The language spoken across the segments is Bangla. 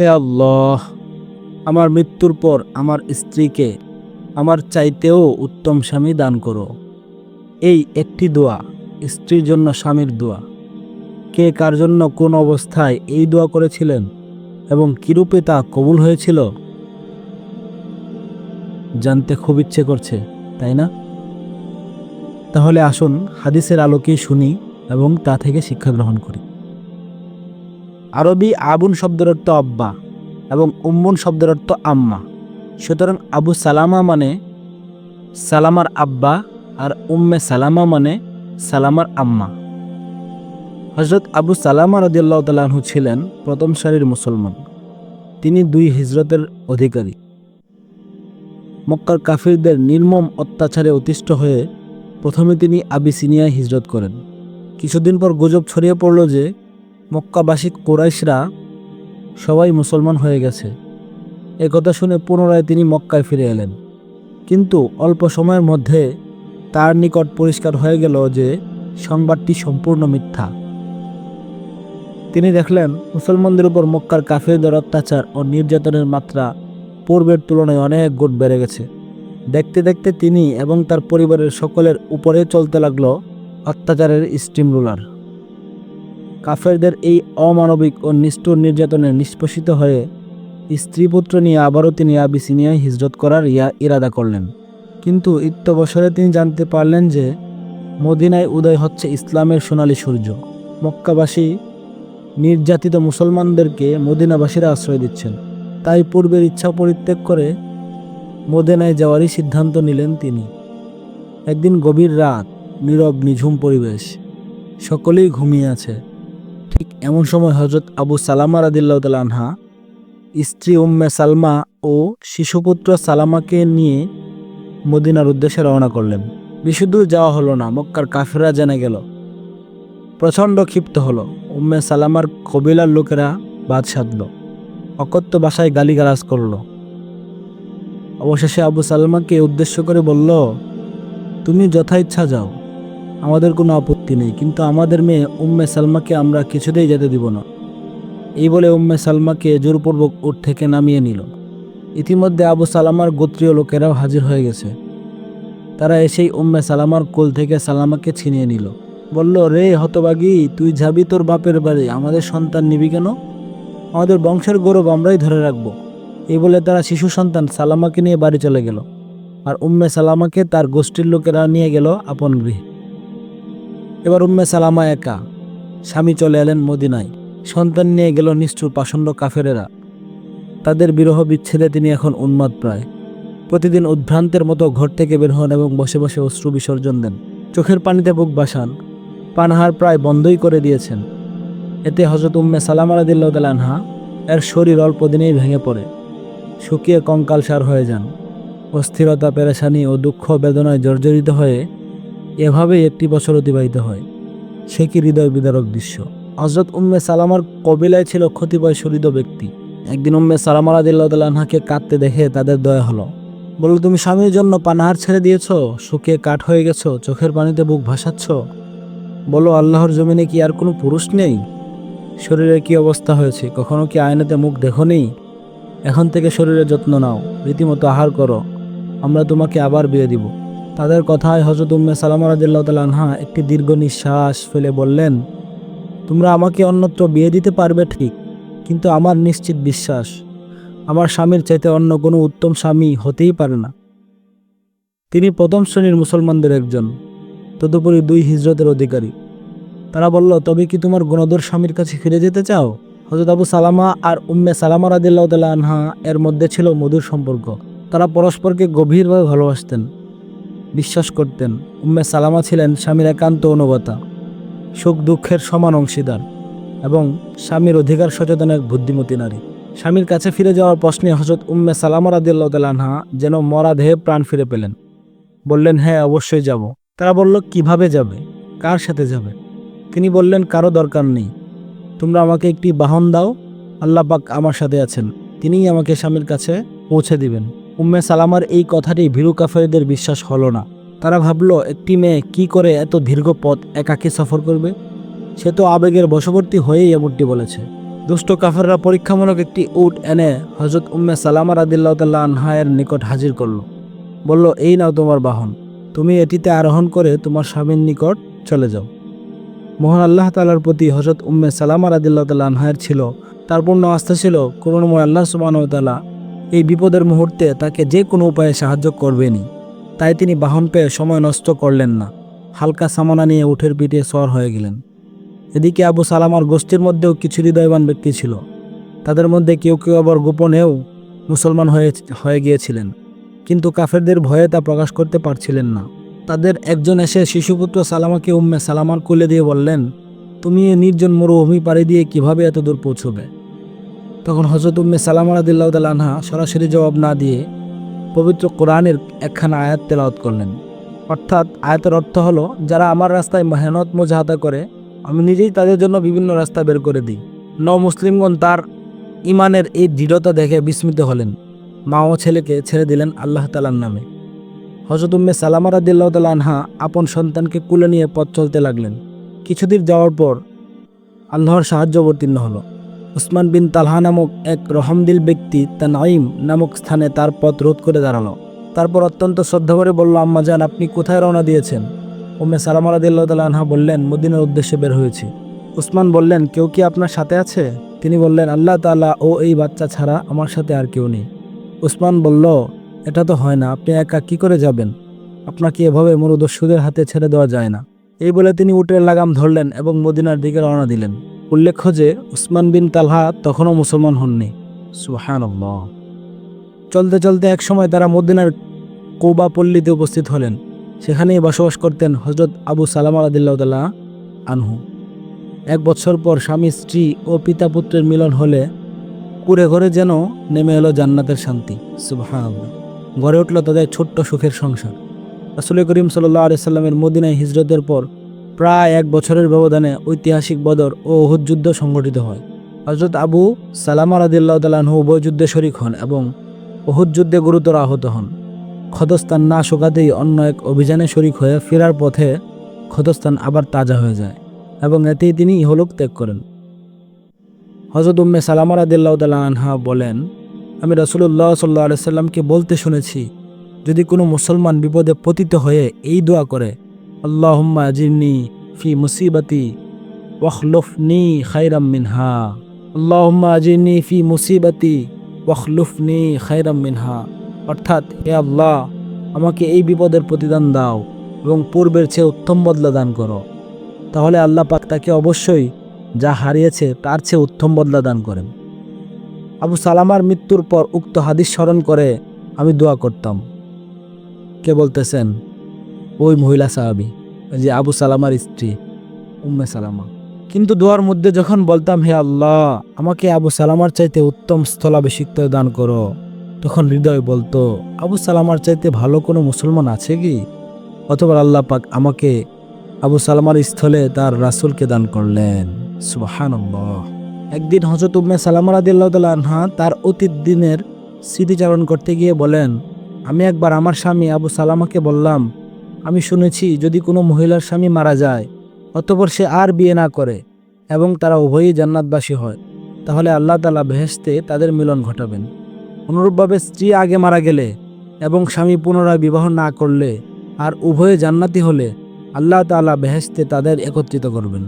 হে আল্লাহ, আমার মৃত্যুর পর আমার স্ত্রীকে আমার চাইতেও উত্তম স্বামী দান করো। এই একটি দোয়া, স্ত্রীর জন্য স্বামীর দোয়া। কে কার জন্য কোন অবস্থায় এই দোয়া করেছিলেন এবং কীরূপে তা কবুল হয়েছিল? জানতে খুব ইচ্ছে করছে, তাই না? তাহলে আসুন হাদিসের আলোকেই শুনি এবং তা থেকে শিক্ষা গ্রহণ করি। আরবি আবুন শব্দের অর্থ আব্বা এবং উম্মুন শব্দের অর্থ আম্মা। সুতরাং আবু সালামা মানে সালামার আব্বা আর উম্মে সালামা মানে সালামার আম্মা। হজরত আবু সালামা রদিয়াল্লাহ তালাহু ছিলেন প্রথম সারির মুসলমান। তিনি দুই হিজরতের অধিকারী। মক্কার কাফিরদের নির্মম অত্যাচারে অতিষ্ঠ হয়ে প্রথমে তিনি আবিসিনিয়ায় হিজরত করেন। কিছুদিন পর গুজব ছড়িয়ে পড়ল যে মক্কাবাসী কোরাইশরা সবাই মুসলমান হয়ে গেছে। একথা শুনে পুনরায় তিনি মক্কায় ফিরে এলেন। কিন্তু অল্প সময়ের মধ্যে তার নিকট পরিষ্কার হয়ে গেল যে সংবাদটি সম্পূর্ণ মিথ্যা। তিনি দেখলেন, মুসলমানদের উপর মক্কার কাফিরদের অত্যাচার ও নির্যাতনের মাত্রা পূর্বের তুলনায় অনেক গুণ বেড়ে গেছে। দেখতে দেখতে তিনি এবং তার পরিবারের সকলের উপরে চলতে লাগল অত্যাচারের স্টিম রুলার কাফেরদের এই অমানবিক ও নিষ্ঠুর নির্যাতনে নিষ্পষিত হয়ে স্ত্রী পুত্র নিয়ে আবারও তিনি আবিসিনিয়ায় হিজরত করার ইয়া ইরাদা করলেন। কিন্তু ইত্যবসরে তিনি জানতে পারলেন যে মদিনায় উদয় হচ্ছে ইসলামের সোনালী সূর্য। মক্কাবাসী নির্যাতিত মুসলমানদেরকে মদিনাবাসীরা আশ্রয় দিচ্ছেন। তাই পূর্বের ইচ্ছা পরিত্যাগ করে মদিনায় যাওয়ারই সিদ্ধান্ত নিলেন তিনি। একদিন গভীর রাত, নীরব নিঝুম পরিবেশ, সকলেই ঘুমিয়ে আছে। এমন সময় হজরত আবু সালামা রাদিল্লাহ আনহা, স্ত্রী উম্মে সালমা ও শিশুপুত্র সালামাকে নিয়ে মদিনার উদ্দেশ্যে রওনা করলেন। বিশুদ্ধ যাওয়া হলো না, মক্কার কাফেররা জেনে গেল। প্রচণ্ড ক্ষিপ্ত হলো, উম্মে সালামার কবিলার লোকেরা বাদ সাধল, অকথ্য ভাষায় গালিগালাজ করল। অবশেষে আবু সালমাকে উদ্দেশ্য করে বলল, তুমি যথা ইচ্ছা যাও। আমাদের কোনো আপত্তি নেই, কিন্তু আমাদের মেয়ে উম্মে সালমাকে আমরা কিছুতেই যেতে দিব না। এই বলে উম্মে সালমাকে জোরপূর্বক ওর থেকে নামিয়ে নিল। ইতিমধ্যে আবু সালামার গোত্রীয় লোকেরাও হাজির হয়ে গেছে। তারা এসেই উম্মে সালামার কোল থেকে সালামাকে ছিনিয়ে নিল। বলল, রে হতবাগি তুই যাবি তোর বাপের বাড়ি? আমাদের সন্তান নিবি কেন? আমাদের বংশের গৌরব আমরাই ধরে রাখব। এই বলে তারা শিশু সন্তান সালামাকে নিয়ে বাড়ি চলে গেল। আর উম্মে সালামাকে তার গোষ্ঠীর লোকেরা নিয়ে গেল আপন গৃহে। এবার উম্মে সালামা একা। স্বামী চলে এলেন মদিনায়। সন্তান নিয়ে গেল নিষ্ঠুর পাষণ্ড কাফেরেরা। তাদের বিরহ বিচ্ছেদে তিনি এখন উন্মাদ প্রায়। প্রতিদিন উদ্ভ্রান্তের মতো ঘর থেকে বের হন এবং বসে বসে অশ্রু বিসর্জন দেন। চোখের পানিতে বুক বাসান। পানহার প্রায় বন্ধই করে দিয়েছেন। এতে হজরত উম্মে সালাম আলাদিল্লাহ আনহা এর শরীর অল্প দিনেই ভেঙে পড়ে। শুকিয়ে কঙ্কালসার হয়ে যান। অস্থিরতা, পেরেশানি ও দুঃখ বেদনায় জর্জরিত হয়ে এভাবেই একটি বছর অতিবাহিত হয়। সে কি হৃদয় বিদারক দৃশ্য? হজরত উম্মে সালামার কবিলায় ছিল ক্ষতিপয় শরিত ব্যক্তি। একদিন উম্মে সালামা আলাদিল্লাহকে কাঁদতে দেখে তাদের দয়া হলো। বলল, তুমি স্বামীর জন্য পানাহার ছেড়ে দিয়েছ? শুকিয়ে কাঠ হয়ে গেছো? চোখের পানিতে বুক ভাসাচ্ছ? বলো আল্লাহর জমিনে কি আর কোনো পুরুষ নেই? শরীরের কি অবস্থা হয়েছে? কখনো কি আয়নাতে মুখ দেখো নেই এখন থেকে শরীরের যত্ন নাও। রীতিমতো আহার করো। আমরা তোমাকে আবার বিয়ে দিব। তাদের কথায় হজরত উম্মে সালাম রাদিল্লাহ আনহা একটি দীর্ঘ নিঃশ্বাস ফেলে বললেন, তোমরা আমাকে অন্যত্র বিয়ে দিতে পারবে ঠিক, কিন্তু আমার নিশ্চিত বিশ্বাস, আমার স্বামীর চাইতে অন্য কোনো উত্তম স্বামী হতেই পারে না। তিনি প্রথম শ্রেণির মুসলমানদের একজন, তদুপরি দুই হিজরতের অধিকারী। তারা বলল, তবে কি তোমার গুণদর স্বামীর কাছে ফিরে যেতে চাও? হজরত আবু সালামা আর উম্মে সালামা রাদিল্লাহ আনহা এর মধ্যে ছিল মধুর সম্পর্ক। তারা পরস্পরকে গভীরভাবে ভালোবাসতেন। বিশ্বাস করতেন। উম্মে সালামা ছিলেন স্বামীর একান্ত অনুগতা, সুখ দুঃখের সমান অংশীদার এবং স্বামীর অধিকার সচেতন এক বুদ্ধিমতী নারী। স্বামীর কাছে ফিরে যাওয়ার প্রশ্নে হজরত উম্মে সালামা আনহা যেন মরা দেহে প্রাণ ফিরে পেলেন। বললেন হ্যাঁ অবশ্যই যাব। তারা বলল, কীভাবে যাবে? কার সাথে যাবে? তিনি বললেন, কারও দরকার নেই। তোমরা আমাকে একটি বাহন দাও, আল্লাহ পাক আমার সাথে আছেন। তিনিই আমাকে স্বামীর কাছে পৌঁছে দিবেন। উম্মে সালামার এই কথাটি ভীরু কাফেরদের বিশ্বাস হলো না। তারা ভাবলো, একটি মেয়ে কি করে এত দীর্ঘ পথ একাকী সফর করবে? সে তো আবেগের বশবর্তী হয়েই এমনটি বলেছে। দুষ্ট কাফেররা পরীক্ষামূলক একটি উট এনে হজরত উম্মে সালামা রাদিল্লাহ তাল্লাহ আনহায়ের নিকট হাজির করল। বলল, এই নাও তোমার বাহন, তুমি এটিতে আরোহণ করে তোমার স্বামীর নিকট চলে যাও। মোহন আল্লাহ তালার প্রতি হজরত উম্মে সালামা রাদিল্লাহ তাল্লাহ আনহায়ের ছিল, তার পূর্ণ আস্থা ছিল, করুণময় আল্লাহ সুবাহতালা এই বিপদের মুহূর্তে তাকে যে কোনো উপায়ে সাহায্য করবেনই। তাই তিনি বাহন পেয়ে সময় নষ্ট করলেন না। হালকা সামনা নিয়ে উঠের পিঠে সর হয়ে গেলেন। এদিকে আবু সালামার গোষ্ঠীর মধ্যেও কিছু হৃদয়বান ব্যক্তি ছিল। তাদের মধ্যে কেউ কেউ আবার গোপনেও মুসলমান হয়ে হয়ে গিয়েছিলেন। কিন্তু কাফেরদের ভয়ে তা প্রকাশ করতে পারছিলেন না। তাদের একজন এসে শিশুপুত্র সালামাকে উম্মে সালামার কোলে দিয়ে বললেন, তুমি নির্জন মরুভূমি পাড়ি দিয়ে কীভাবে এত দূর পৌঁছবে? তখন হজরত উম্মে সালামা আনহা সরাসরি জবাব না দিয়ে পবিত্র কোরআনের একখানা আয়াত তেলাওয়াত করলেন। অর্থাৎ আয়াতের অর্থ হলো, যারা আমার রাস্তায় মেহনত মোজাহাদা করে, আমি নিজেই তাদের জন্য বিভিন্ন রাস্তা বের করে দিই। ন মুসলিমগণ তার ইমানের এই দৃঢ়তা দেখে বিস্মিত হলেন। মা ও ছেলেকে ছেড়ে দিলেন আল্লাহ তালার নামে। হজরত উম্মে সালামা আপন সন্তানকে কুলে নিয়ে পথ চলতে লাগলেন। কিছুদিন যাওয়ার পর আল্লাহর সাহায্য অবতীর্ণ হলো। উসমান বিন তালহা নামক এক রহমদিল ব্যক্তি তা তানাইম নামক স্থানে তার পথ রোধ করে দাঁড়াল। তারপর অত্যন্ত শ্রদ্ধা করে বলল, আম্মা যান আপনি কোথায় রওনা দিয়েছেন? ওমে সালাম আলাদিল্লাহ তালা আনহা বললেন, মদিনার উদ্দেশ্যে বের হয়েছি। উসমান বললেন, কেউ কি আপনার সাথে আছে? তিনি বললেন, আল্লাহ তাআলা ও এই বাচ্চা ছাড়া আমার সাথে আর কেউ নেই। উসমান বলল, এটা তো হয় না, আপনি একা কি করে যাবেন? আপনাকে এভাবে মরুদস্যুদের হাতে ছেড়ে দেওয়া যায় না। এই বলে তিনি উটের লাগাম ধরলেন এবং মদিনার দিকে রওনা দিলেন। উল্লেখ্য যে, উসমান বিন তালহা তখনও মুসলমান হননি। সুহান চলতে চলতে এক সময় তারা মদিনার কৌবা পল্লীতে উপস্থিত হলেন। সেখানেই বসবাস করতেন হজরত আবু সালাম আলাদিল্লাহ আনহু। এক বছর পর স্বামী, স্ত্রী ও পিতা পুত্রের মিলন হলে কুড়ে ঘরে যেন নেমে এলো জান্নাতের শান্তি। সুবহান গড়ে উঠল তাদের ছোট্ট সুখের সংসার। রাসুল করিম সাল্লাহ আলিয়াল্লামের মদিনায় হিজরতের পর প্রায় এক বছরের ব্যবধানে ঐতিহাসিক বদর ও ওহুদ যুদ্ধ সংগঠিত হয়। হজরত আবু সালাম আলাদিল্লাহ তালাহু উভয় যুদ্ধে শরিক হন এবং ওহুদ যুদ্ধে গুরুতর আহত হন। ক্ষতস্থান না শোকাতেই অন্য এক অভিযানে শরিক হয়ে ফেরার পথে ক্ষতস্থান আবার তাজা হয়ে যায় এবং এতেই তিনি ইহলোক ত্যাগ করেন। হজরত উম্মে সালাম আলাদিল্লাহ তাল্লাহ আনহা বলেন, আমি রসুল্লাহ সাল্লাহ আলাইসাল্লামকে বলতে শুনেছি যদি কোনো মুসলমান বিপদে পতিত হয়ে এই দোয়া করে, আল্লাহুম্মা আজিরনি ফি মুসিবতি ওয়াখলুফনি খাইরাম মিনহা। আল্লাহুম্মা আজিরনি ফি মুসিবতি ওয়াখলুফনি খাইরাম মিনহা। অর্থাৎ, হে আল্লাহ, আমাকে এই বিপদের প্রতিদান দাও এবং পূর্বের চেয়ে উত্তম বদলা দান করো। তাহলে আল্লাহ পাক তাকে অবশ্যই যা হারিয়েছে তার চেয়ে উত্তম বদলা দান করেন। আবু সালামার মৃত্যুর পর উক্ত হাদিস স্মরণ করে আমি দোয়া করতাম। কে বলতেছেন, ওই মহিলা সাহাবি যে আবু সালামার স্ত্রী, উম্মে সালামা। কিন্তু দোয়ার মধ্যে যখন বলতাম, হে আল্লাহ, আমাকে আবু সালামার চাইতে উত্তম স্থলাভিষিক্ত দান করো, তখন হৃদয় বলতো, আবু সালামার চাইতে ভালো কোনো মুসলমান আছে কি? অথবা আল্লাহ পাক আমাকে আবু সালামার স্থলে তার রাসুলকে দান করলেন। সুবাহান একদিন হজরত উম্মে সালামা রাদিল্লাহ তার অতীত দিনের স্মৃতিচারণ করতে গিয়ে বলেন আমি একবার আমার স্বামী আবু সালামাকে বললাম, আমি শুনেছি যদি কোনো মহিলার স্বামী মারা যায়, অতপর সে আর বিয়ে না করে এবং তারা উভয়ই জান্নাতবাসী হয়, তাহলে আল্লাহ তালা বেহেস্তে তাদের মিলন ঘটাবেন। অনুরূপভাবে স্ত্রী আগে মারা গেলে এবং স্বামী পুনরায় বিবাহ না করলে আর উভয়ে জান্নাতি হলে আল্লাহ তালা বেহেস্তে তাদের একত্রিত করবেন।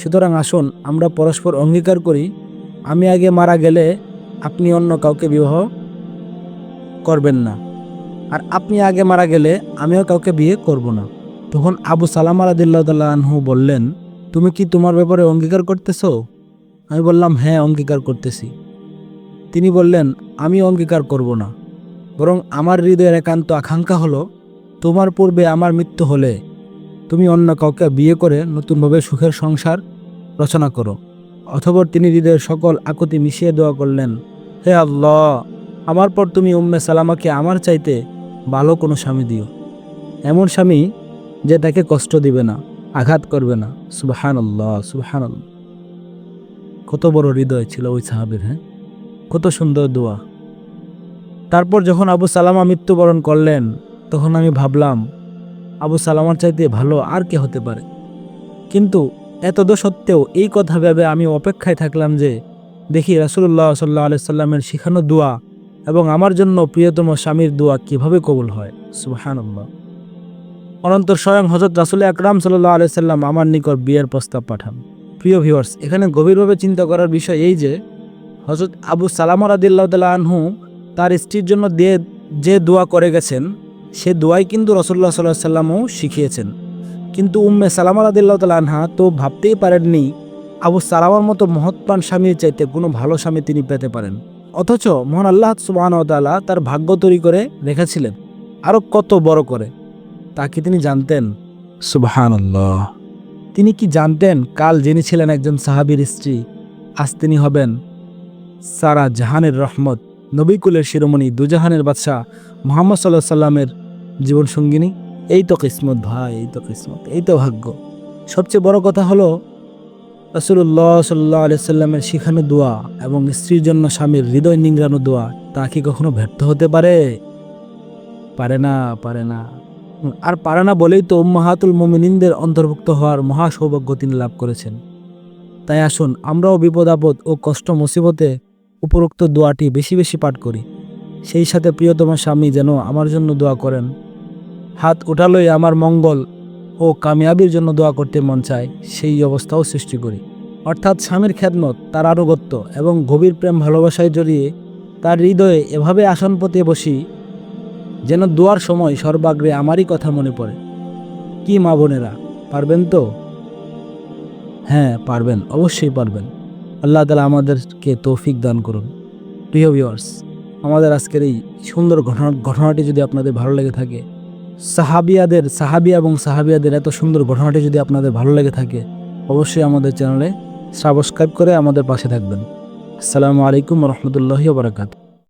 সুতরাং আসুন আমরা পরস্পর অঙ্গীকার করি, আমি আগে মারা গেলে আপনি অন্য কাউকে বিবাহ করবেন না। আর আপনি আগে মারা গেলে আমিও কাউকে বিয়ে করব না। তখন আবু সালাম আলাদিল্লাহ বললেন, তুমি কি তোমার ব্যাপারে অঙ্গীকার করতেছ? আমি বললাম হ্যাঁ অঙ্গীকার করতেছি। তিনি বললেন আমি অঙ্গীকার করব না। বরং আমার হৃদয়ের একান্ত আকাঙ্ক্ষা হলো, তোমার পূর্বে আমার মৃত্যু হলে তুমি অন্য কাউকে বিয়ে করে নতুনভাবে সুখের সংসার রচনা করো। অথবা তিনি হৃদয়ের সকল আকুতি মিশিয়ে দোয়া করলেন, হে আল্লাহ আমার পর তুমি উম্মে সালামাকে আমার চাইতে ভালো কোনো স্বামী দিও। এমন স্বামী যে তাকে কষ্ট দিবে না, আঘাত করবে না। সুবাহান আল্লাহ কত বড় হৃদয় ছিল ওই সাহাবের হ্যাঁ? কত সুন্দর দোয়া। তারপর যখন আবু সালামা মৃত্যুবরণ করলেন, তখন আমি ভাবলাম, আবু সালামার চাইতে ভালো আর কে হতে পারে? কিন্তু এতদ সত্ত্বেও এই কথা ভেবে আমি অপেক্ষায় থাকলাম যে, দেখি রাসুল্লাহ সাল্লাহ আলি সাল্লামের শিখানো দোয়া এবং আমার জন্য প্রিয়তম স্বামীর দোয়া কীভাবে কবুল হয়? সুবাহান্লাহ অনন্তর স্বয়ং হজরত রাসুল আকরাম সাল্লাহ আলি সাল্লাম আমার নিকট বিয়ের প্রস্তাব পাঠান। প্রিয় ভিউয়ার্স এখানে গভীরভাবে চিন্তা করার বিষয় এই যে হজরত আবু সালাম রাদিল্লাহ আনহু তার স্ত্রীর জন্য দিয়ে যে দোয়া করে গেছেন, সে দোয়াই কিন্তু রসল্লাহ সাল্লাহ সাল্লামও শিখিয়েছেন। কিন্তু উম্মে সালামা রাদিল্লাহ তাল্লাহ আনহা তো ভাবতেই পারেননি আবু সালামার মতো মহৎপান স্বামীর চাইতে কোনো ভালো স্বামী তিনি পেতে পারেন। অথচ মহান আল্লাহ সুবাহ তালা তার ভাগ্য তৈরি করে রেখেছিলেন। আরও কত বড় করে। তা কি তিনি জানতেন? সুবাহান তিনি কি জানতেন কাল যিনি ছিলেন একজন সাহাবীর স্ত্রী আজ তিনি হবেন সারা জাহানের রহমত নবীকুলের শিরোমণি দুজাহানের বাদশাহ মোহাম্মদ সাল্লাহ সাল্লামের জীবন সঙ্গিনী এই তো কিসমত ভাই এই তো কিসমত এই তো ভাগ্য। সবচেয়ে বড় কথা হলো রসুল্লাহ সাল্লাহ সাল্লামের শিখানো দোয়া এবং স্ত্রীর জন্য স্বামীর হৃদয় নিংড়ানো দোয়া, তা কি কখনো ব্যর্থ হতে পারে? পারে না পারে না। আর পারে না বলেই তো মাহাতুল মোমিনিনদের অন্তর্ভুক্ত হওয়ার মহা সৌভাগ্য তিনি লাভ করেছেন। তাই আসুন, আমরাও বিপদ, আপদ ও কষ্ট, মুসিবতে উপরোক্ত দোয়াটি বেশি বেশি পাঠ করি। সেই সাথে প্রিয়তম স্বামী যেন আমার জন্য দোয়া করেন। হাত উঠালোই আমার মঙ্গল ও কামিয়াবির জন্য দোয়া করতে মন চায়, সেই অবস্থাও সৃষ্টি করি। অর্থাৎ স্বামীর খ্যাতমত তার আনুগত্য এবং গভীর প্রেম ভালোবাসায় জড়িয়ে তার হৃদয়ে এভাবে আসন পতিয়ে বসি যেন দোয়ার সময় সর্বাগ্রে আমারই কথা মনে পড়ে। কি মা বোনেরা, পারবেন তো? হ্যাঁ পারবেন, অবশ্যই পারবেন। আল্লাহ তালা আমাদেরকে তৌফিক দান করুন। প্রিয় ভিউয়ার্স আমাদের আজকের এই সুন্দর ঘটনা ঘটনাটি যদি আপনাদের ভালো লেগে থাকে সাহাবিয়াদের, সাহাবিয়া এবং সাহাবিয়াদের এত সুন্দর ঘটনাটি যদি আপনাদের ভালো লেগে থাকে, অবশ্যই আমাদের চ্যানেলে সাবস্ক্রাইব করে আমাদের পাশে থাকবেন। আসসালামু আলাইকুম রহমতুল্লাহি বারাকাতু